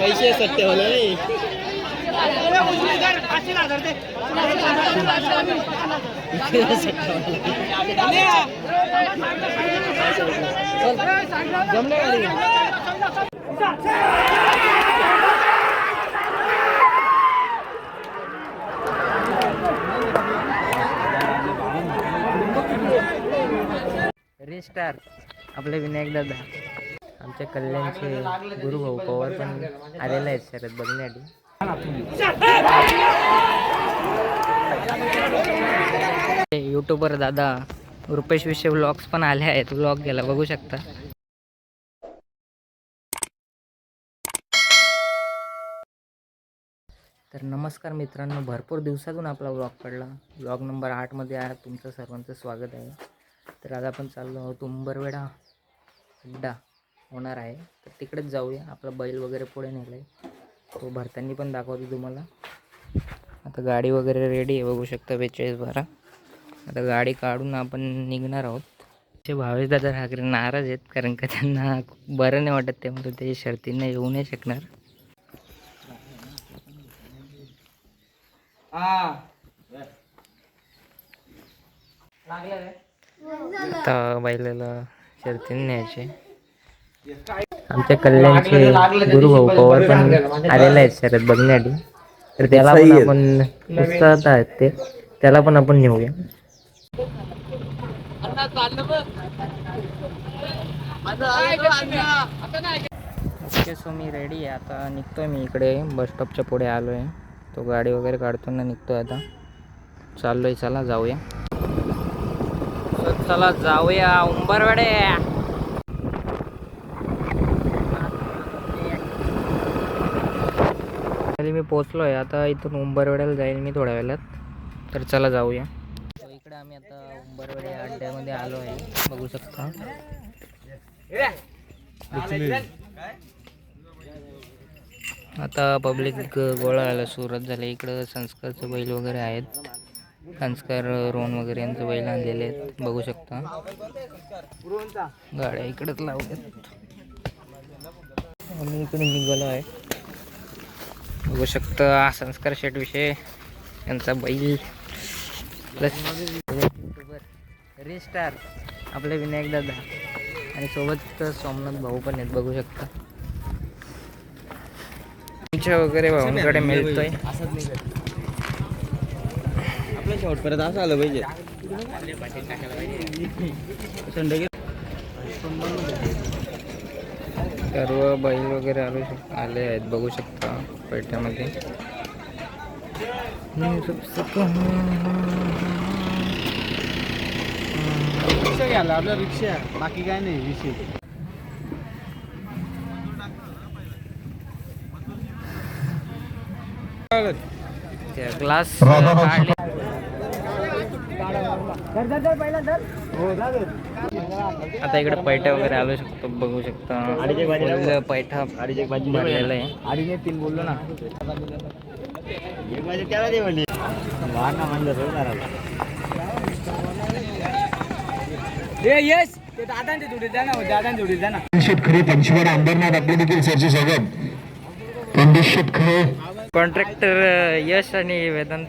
पैसे सट्टे होणार नाही जमले रिस्टार आपले विनायक दादा. आमच्या कल्याणचे गुरुभाऊ पवार पण आलेले आहेत शरद बघण्यासाठी युट्यूबर दादा रुपेश विषय व्लॉग्स पण आले आहेत. व्लॉग गेला बघू शकता. तर नमस्कार मित्रांनो भरपूर दिवसातून आपला व्लॉग पडला. व्लॉग नंबर आठमध्ये आहे तुमचं सर्वांचं स्वागत आहे. तर आज आपण चाललो आहोत उंबरवेडा अड्डा होणार आहे. तर तिकडेच जाऊया. आपला बैल वगैरे पुढे नेलं आहे तो भरतानी पण दाखवतो तुम्हाला. आता गाडी वगैरे रेडी आहे. बघू शकता बेचाळीस बारा. आता गाडी काढून आपण निघणार आहोत. ते भावेश दादा ठाकरे नाराज आहेत. कारण का त्यांना बरं नाही वाटत. त्यामुळे ते शर्तींना येऊ नाही शकणार. आता बैलाला शर्तीने न्यायचे आमच्या कल्याणचे गुरुभाऊ पवार पण आलेले आहेत शरद बघण्यासाठी तर त्याला पण आपण उत्साहात आहेत ते. त्याला पण आपण नेऊया. ओके सो मी रेडी आहे. आता निघतोय मी इकडे. बस स्टॉपच्या पुढे आलो आहे तो गाडी वगैरे काढतो ना निघतोय आता. चाललोय चला जाऊया. चला जाऊया उंबरवाडे खाली मी पोचलो आहे आता इथून उंबरवेड्याला जाईल मी थोड्या वेळात. तर चला जाऊया. इकडे आम्ही आता उंबरवेडे अड्ड्यामध्ये आलो आहे. बघू शकता. आता पब्लिक गोळा आला सुरत झाले. इकडं संस्कारचे बैल वगैरे आहेत. संस्कार रोन वगैरे यांचे बैल आणलेले आहेत. बघू शकता. गाड्या इकडेच लावल्यात. आम्ही इकडे निघालो आहे. बघू शकता संस्कार शेट विषय यांचा बैल. प्लस रिस्टार आपले विनायक दादा. आणि सोबत सोमनाथ भाऊ पण आहेत बघू शकता. तुमच्या वगैरे भाऊंकडे मिळतोय. आपल्या शेवटपर्यंत असं आलं पाहिजे. सर्व बैल वगैरे आलो शक आले आहेत बघू शकता. पैठ्यामध्ये रिक्षा घ्यायला आपल्या रिक्षा बाकी काय नाही विषय ग्लास काढले. आता इकडे पैठा वगैरे आलो शकतो बघू शकता. पैठा भरलेला आहे. अडीने तीन बोललो ना. द्या ना शेतकरी पंचवाडा अंबरनाथ आपले देखील सरचे स्वागत. पंडित शेतकरी? कॉन्ट्रॅक्टर यश आणि वेदांत.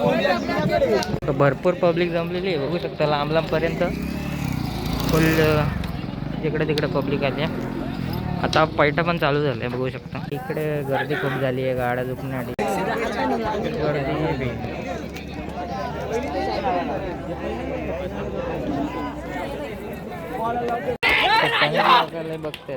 तर भरपूर पब्लिक जमलेली आहे. बघू शकता लांब लांबपर्यंत. फुल इकडे तिकडे पब्लिक आली आहे. आता पैठा पण चालू झालं आहे बघू शकता. इकडे गर्दी खूप झाली आहे गाड्या झुकण्यासाठी गर्दी बघते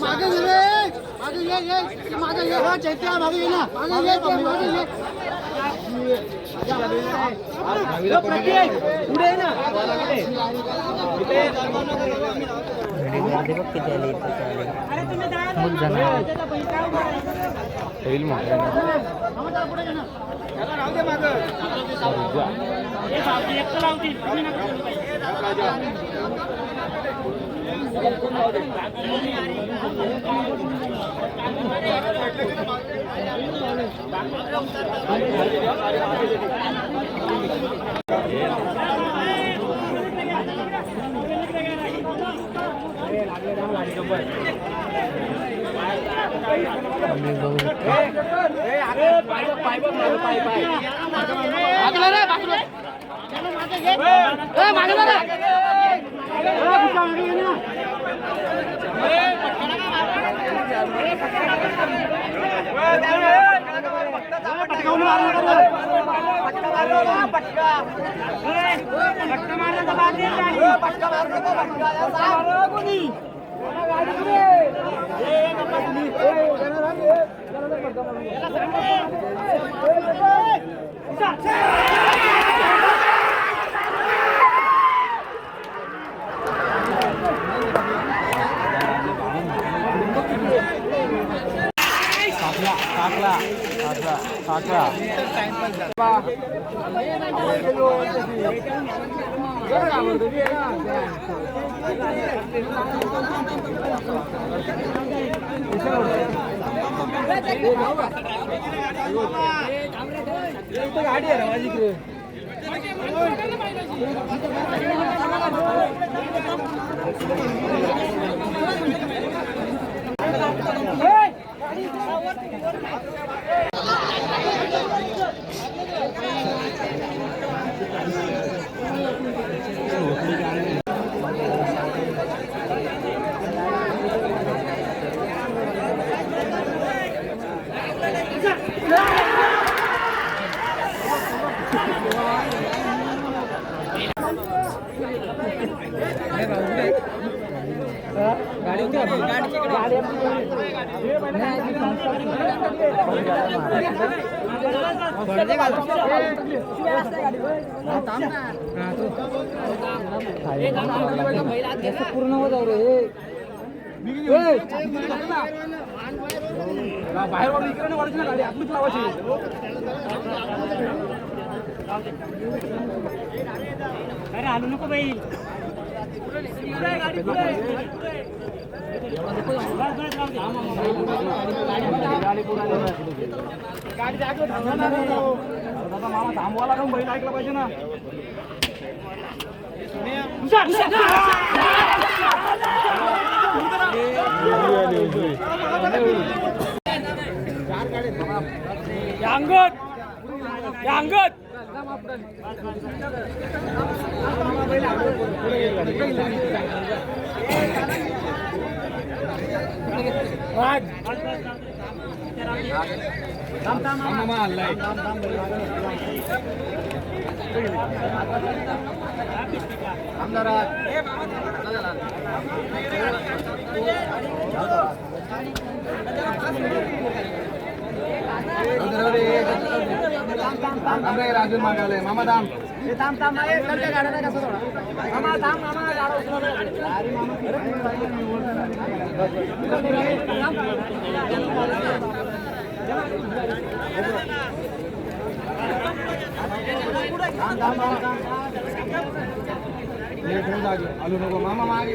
मागे ये मागे ये मागे ये चैत्या मागे ये ना मागे ये मागे ये. किती आले आम्ही बघू शकतो. पूर्ण हो रे बाहेर वाढून इकडे नाही वाढायची ना गाडी आपलीच लावायची अरे आलो नको बाई. गाडी जागेवर थांबणार दादा मामा थांबवायला लागून बैल ऐकला पाहिजे ना अंगत अंगत राजून मागायला मामा दाम थांब आलू नको मामा मागे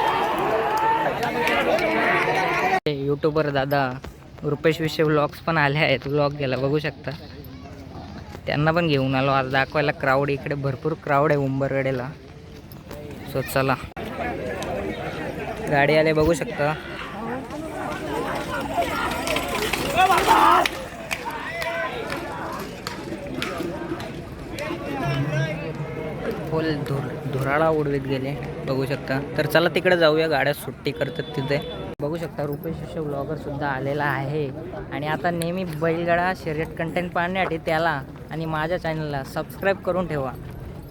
यूट्यूबर दादा रुपेश विषय व्लॉग्स पण आले आहेत. व्लॉग गेला बघू शकता. त्यांना पण घेऊन आलो. आज दाखवायला क्राऊड इकडे भरपूर क्राऊड आहे उंबरगडेला. सो चला. गाडी आले बघू शकता. फुल धुर धुराळा उडवीत गेले. बघू शकता. तर चला तिकडे जाऊया. गाड्या सुट्टी करतात तिथे. बघू शकता रुपेश ब्लॉगर सुद्धा आलेला आहे. आणि आता नेहमी बैलगाडा शर्यत कंटेंट पाहण्यासाठी त्याला आणि माझ्या चॅनलला सबस्क्राईब करून ठेवा.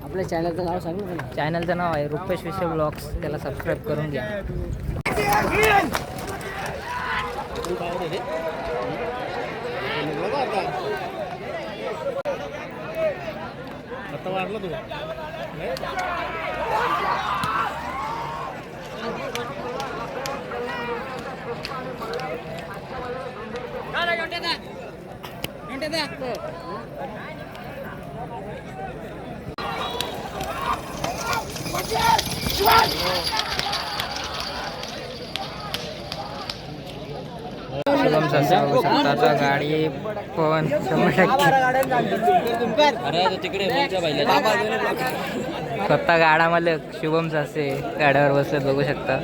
आपल्या चॅनलचं नाव सांग चॅनलचं नाव आहे रुपेश विषय ब्लॉग्स त्याला सबस्क्राईब करून घ्या. आता वाढला तू शुभम सासे आता गाडी पण शंभर टक्के स्वतः गाडा मालक शुभम सासे गाड्यावर बसलेत बघू शकता.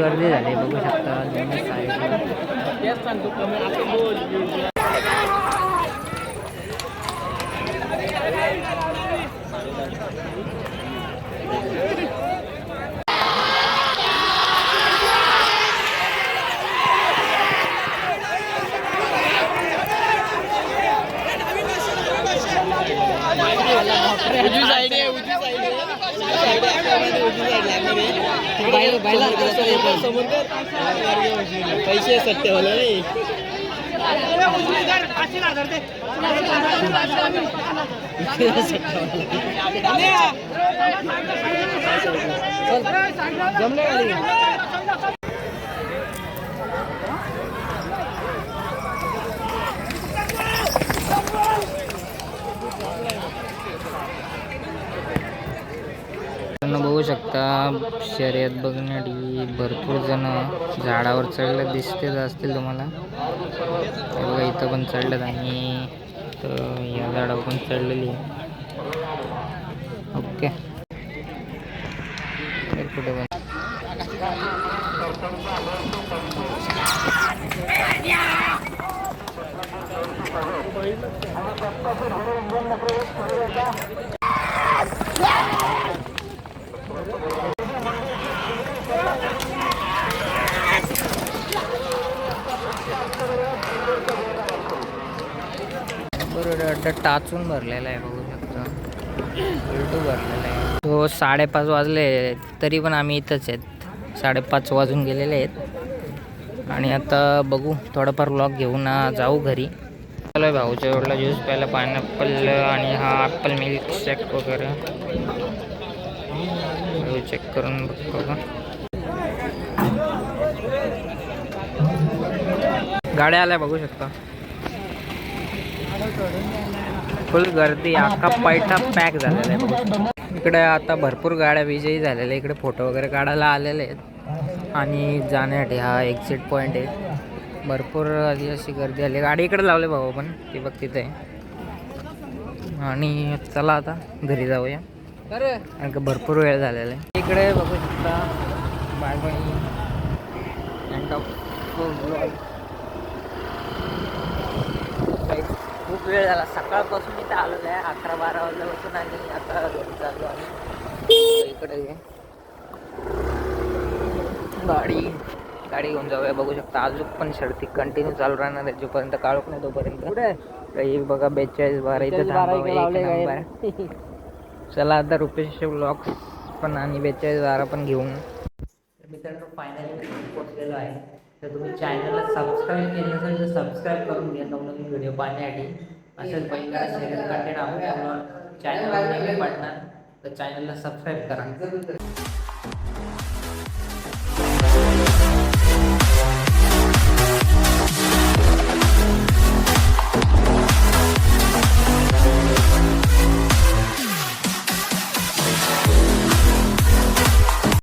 गर्दी झाली बघू शकता पैसे सत्य होला नाही. जमले बघू शकता. शर्यत बघण्यासाठी भरपूर जण झाडावर चढले दिसतेच असतील तुम्हाला. बघा इथं पण चढलं आणि या झाडावर पण चढलेली आहे. ओके. कुठे पण बरोबर टाचून भरलेला आहे बघू शकता. उलटू भरलेला आहे. तो साडेपाच वाजले तरी पण आम्ही इथंच आहेत. साडेपाच वाजून गेलेले आहेत. आणि आता बघू थोडाफार लॉक घेऊन जाऊ घरी. चालू आहे भाऊच्या एवढला ज्यूस प्यायला पायनॅपल आणि हा ॲपल मिल्क शेक वगैरे. चेक करून बघतो का गाड्या आल्या बघू शकता. फुल गर्दी अख्खा पैठा पॅक झालेला आहे बघू. इकडे आता भरपूर गाड्या विजयी झालेल्या इकडे फोटो वगैरे काढायला आलेले आहेत. आणि जाण्यासाठी हा एक्झिट पॉईंट आहे. भरपूर आधी अशी गर्दी आली. गाडी इकडे लावले भाऊ आपण. ती बघ तिथे. आणि चला आता घरी जाऊया. कारण का भरपूर वेळ झालेला आहे. इकडे बघू शकता बाय एंड ऑफ खूप वेळ झाला. सकाळपासून इथे आलेलो आहे. अकरा बारा वाजल्यापासून आणि आता घरी चाललो आम्ही इकडे. गाडी गाडी घेऊन जाऊया. बघू शकता अजून पण शर्ती कंटिन्यू चालू राहणार आहे. जोपर्यंत काळोख नाही तोपर्यंत. काही बघा बेचाळीस बारा इथे. चला आता रुपेश ब्लॉग्स पण आणि बेचाळीसद्वारा पण घेऊन. मित्रांनो फायनली पोचलेलो आहे. तर तुम्ही चॅनलला सबस्क्राईब केलं नसेल तर सबस्क्राईब करून घ्या. नवनवीन व्हिडिओ पाहण्यासाठी. असेच पहिला शर्यत कंटेंट आपण चॅनलवर नेहमी पडणार. तर चॅनलला सबस्क्राईब करा.